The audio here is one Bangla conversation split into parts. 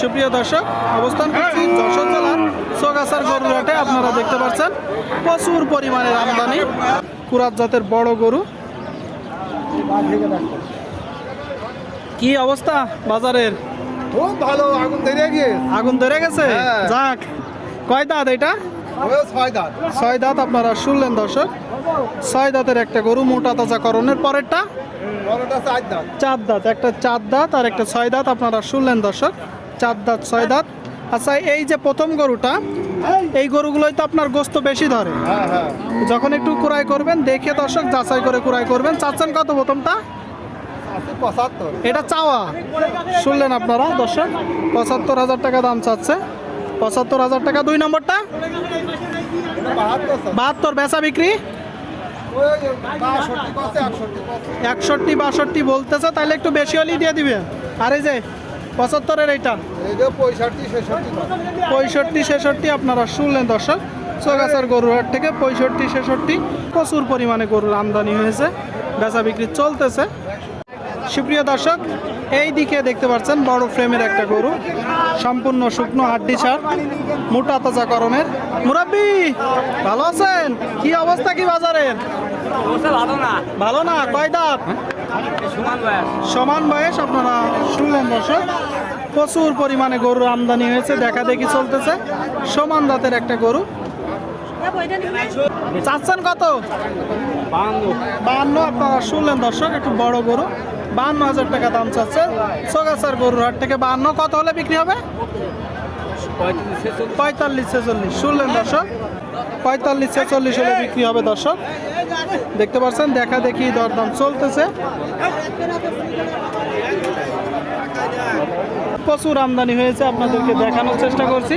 সুপ্রিয় দর্শক অবস্থান করছি যশোর জেলার সোগাছার গরুর হাটে। আপনারা দেখতে পাচ্ছেন প্রচুর পরিমাণের আমদানি। কুরাত জাতের বড় গরু। কি অবস্থা বাজারের? খুব ভালো আগুন ধরে গিয়ে। আগুন ধরে গেছে? হ্যাঁ। যাক কয় দাঁত এটা? ছয় দাঁত। আপনারা শুনলেন দর্শক। ছয় দাঁতের একটা গরু মোটা তাজা করণের পরেরটা? চার দাঁত একটা চার দাঁত আর একটা ছয় দাঁত আপনারা শুনলেন দর্শক। চার দাঁত, ছয় দাঁত। আচ্ছা এই যে প্রথম গরুটা, এই গরুগুলোই তো আপনার গোস্ত বেশি ধরে। যখন একটু কুড়াই করবেন, দেখে দর্শক যাচাই করে কুড়াই করবেন। চাচ্ছেন কত প্রথমটা? এটা চাওয়া। শুনলেন আপনারা, দর্শক? পঁচাত্তর হাজার টাকা দাম চাচ্ছে। পঁচাত্তর হাজার টাকা, দুই নম্বরটা? বাহাত্তর, বেচা বিক্রি? একষট্টি, বাষট্টি বলতেছে, তাহলে একটু বেশি হলেই দিয়ে দিবে। আর যে পঁচাত্তরের এইটা? পঁয়ষট্টি ছেষট্টি। পঁয়ষট্টি ছেষট্টি আপনারা শুনলেন দর্শক। চৌগাছার গরুর হাট থেকে পঁয়ষট্টি ছেষট্টি। প্রচুর পরিমাণে গরুর আমদানি হয়েছে বেচা বিক্রি চলতেছে। সুপ্রিয় দর্শক এই দিকে দেখতে পাচ্ছেন বড় ফ্রেমের একটা গরু। সম্পূর্ণ শুকনো হাড্ডি সার মোটা তাজাকরণের। মুরাব্বি ভালো আছেন? কি অবস্থা কি বাজারের? ভালো না। ভালো না কয় দাঁত? সমান বয়স। আপনারা শুনলেন দর্শক প্রচুর পরিমাণে গরুর আমদানি হয়েছে দেখা দেখি চলতেছে। সমান দাঁতের একটা গরু। চাচ্ছেন কত? বাহান্ন। আপনারা শুনলেন দর্শক একটু বড় গরু। বাহান্ন হাজার টাকা দাম চাচ্ছে। সোগাছার গরুর হাট থেকে বাহান্ন কত হলে বিক্রি হবে? পঁয়তাল্লিশ ছেচল্লিশ। শুনলেন দর্শক পঁয়তাল্লিশ ছেচল্লিশ হলে বিক্রি হবে দর্শক। দেখতে পাচ্ছেন দেখা দেখি দরদাম চলতেছে। প্রচুর আমদানি হয়েছে আপনাদেরকে দেখানোর চেষ্টা করছি।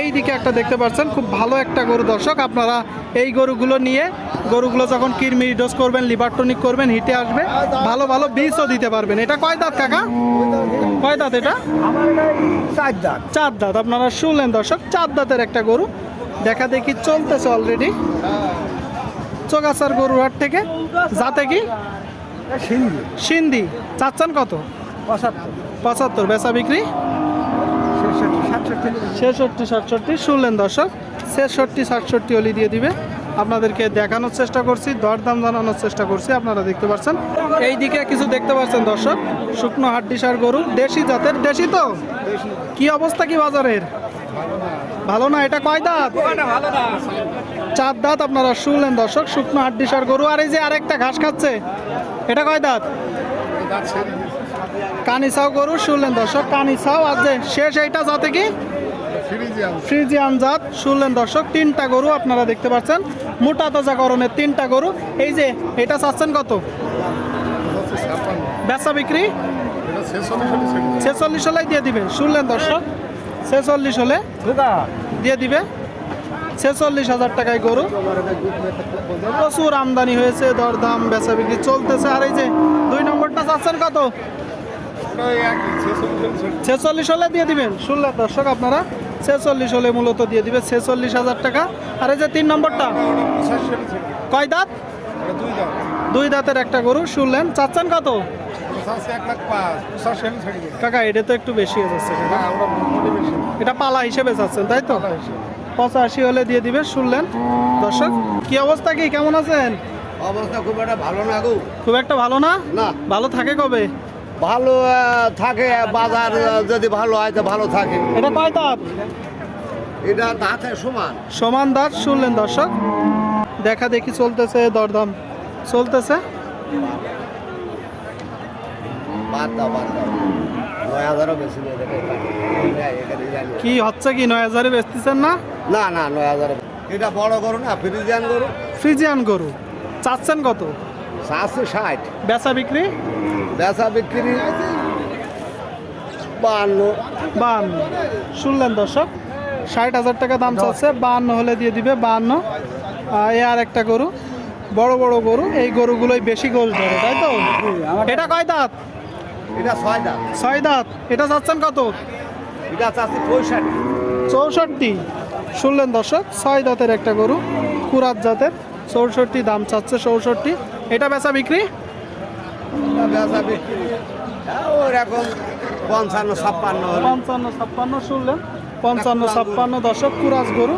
এই দিকে একটা দেখতে পাচ্ছেন খুব ভালো একটা গরু দর্শক আপনারা এই গরুগুলো নিয়ে গরুগুলো যখন কিরমিরি ডোজ করবেন লিভার টনিক করবেন হিটে আসবে ভালো ভালো বীজও দিতে পারবেন। এটা কয় দাঁত কাকা? কয় দাঁত এটা? চার দাঁত। চার দাঁত। আপনারা শুনলেন দর্শক চার দাঁতের একটা গরু। দেখা দেখি চলতেছে অলরেডি চোগাছার গরুর হাট থেকে যাতে কি? সিন্ধি। সিন্ধি। চাচ্ছেন কত? পঁচাত্তর। পঁচাত্তর। বেচা বিক্রি? ছেষট্টি সাতষট্টি। ছেষট্টি সাতষট্টি। শুনলেন দর্শক ছেষট্টি সাতষট্টি অলি দিয়ে দিবে। আপনাদেরকে দেখানোর চেষ্টা করছি দরদাম জানানোর চেষ্টা করছি আপনারা দেখতে পাচ্ছেন। এই দিকে কিছু দেখতে পাচ্ছেন দর্শক শুকনো হাড্ডিসার গরু দেশি জাতের দেশি তো? কি অবস্থা কি বাজারের? ভালো না এটা কয় দাঁত। চার দাঁত আপনারা শুনলেন দর্শক শুকনো হাড্ডিসার গরু আর এই যে আরেকটা ঘাস খাচ্ছে এটা কয় দাঁত? কানিসাও গরু শুনলেন দর্শক কানিসাও আর যে শেষ এইটা যাতে কি? ফ্রিজিয়ান জাত শুনলেন দর্শক তিনটা গরু আপনারা দেখতে পাচ্ছেন মোটা তাজা করণের তিনটা গরু এই যে এটা চাচ্ছেন কত? বেচা বিক্রি? ছেচল্লিশ হলে দিয়ে দিবে শুনলেন দর্শক ছেচল্লিশ হলে দিয়ে দিবে। ছেচল্লিশ হাজার টাকায় গরু। প্রচুর আমদানি হয়েছে দরদাম বেচা বিক্রি চলতেছে। আর এই যে দুই নম্বরটা চাচ্ছেন কত? ছেচল্লিশ হলে দিয়ে দিবেন। শুনলেন দর্শক আপনারা? ছেচল্লিশ হলে মূলত দিয়ে দিবে ছেচল্লিশ হাজার টাকা। আর এই যে তিন নম্বরটা? কয় দাঁত? দুই দাঁতের একটা গরু। শুনলেন? চাচ্ছেন কত? কাকা এটা তো একটু বেশি হয়ে যাচ্ছে। এটা পালা হিসেবে চাচ্ছেন তাই তো? পঁচাশি হলে দিয়ে দিবে শুনলেন? দর্শক কি অবস্থা কি? কেমন আছেন? অবস্থা খুব একটা ভালো না গো। খুব একটা ভালো না? না। ভালো থাকে কবে? ভালো থাকে বাজার যদি ভালো হয় তো ভালো থাকে। এটা কয় দাঁত এটা হাতে সমান। সমান দাঁত শুনলেন দর্শক? দেখা দেখি চলতেছে দরদাম চলতেছে। কি হচ্ছে কি? নয় হাজারে বেচতেছেন না? না না নয় হাজার। এটা বড় গরু না ফ্রিজিয়ান গরু? ফ্রিজিয়ান গরু। চাচ্ছেন কত? সাতশো ষাট। বেচা বিক্রি? বেচা বিক্রি বাহান্ন। বাহান্ন। শুনলেন দর্শক ষাট হাজার টাকা দাম চাচ্ছে বাহান্ন হলে দিয়ে দিবে বাহান্ন। এ আর একটা গরু বড় বড় গরু এই গরুগুলোই বেশি গোল ধরে তাই তো? এটা কয় দাঁত? এটা ছয় দাম ছয় দাঁত। এটা চাচ্ছেন কত? এটা চাচ্ছি পঁয়ষট্টি চৌষট্টি। শুনলেন দর্শক ছয় দাঁতের একটা গরু কুরাত জাতের চৌষট্টি দাম চাচ্ছে চৌষট্টি। এটা বেচা বিক্রি? বেচা বিক্রি। ওরকম পঞ্চান্ন ছাপ্পান্ন পঞ্চান্ন ছাপ্পান্ন শুনলেন। পঞ্চান্ন ছাপ্পান্ন দশক কুরাজ গরু।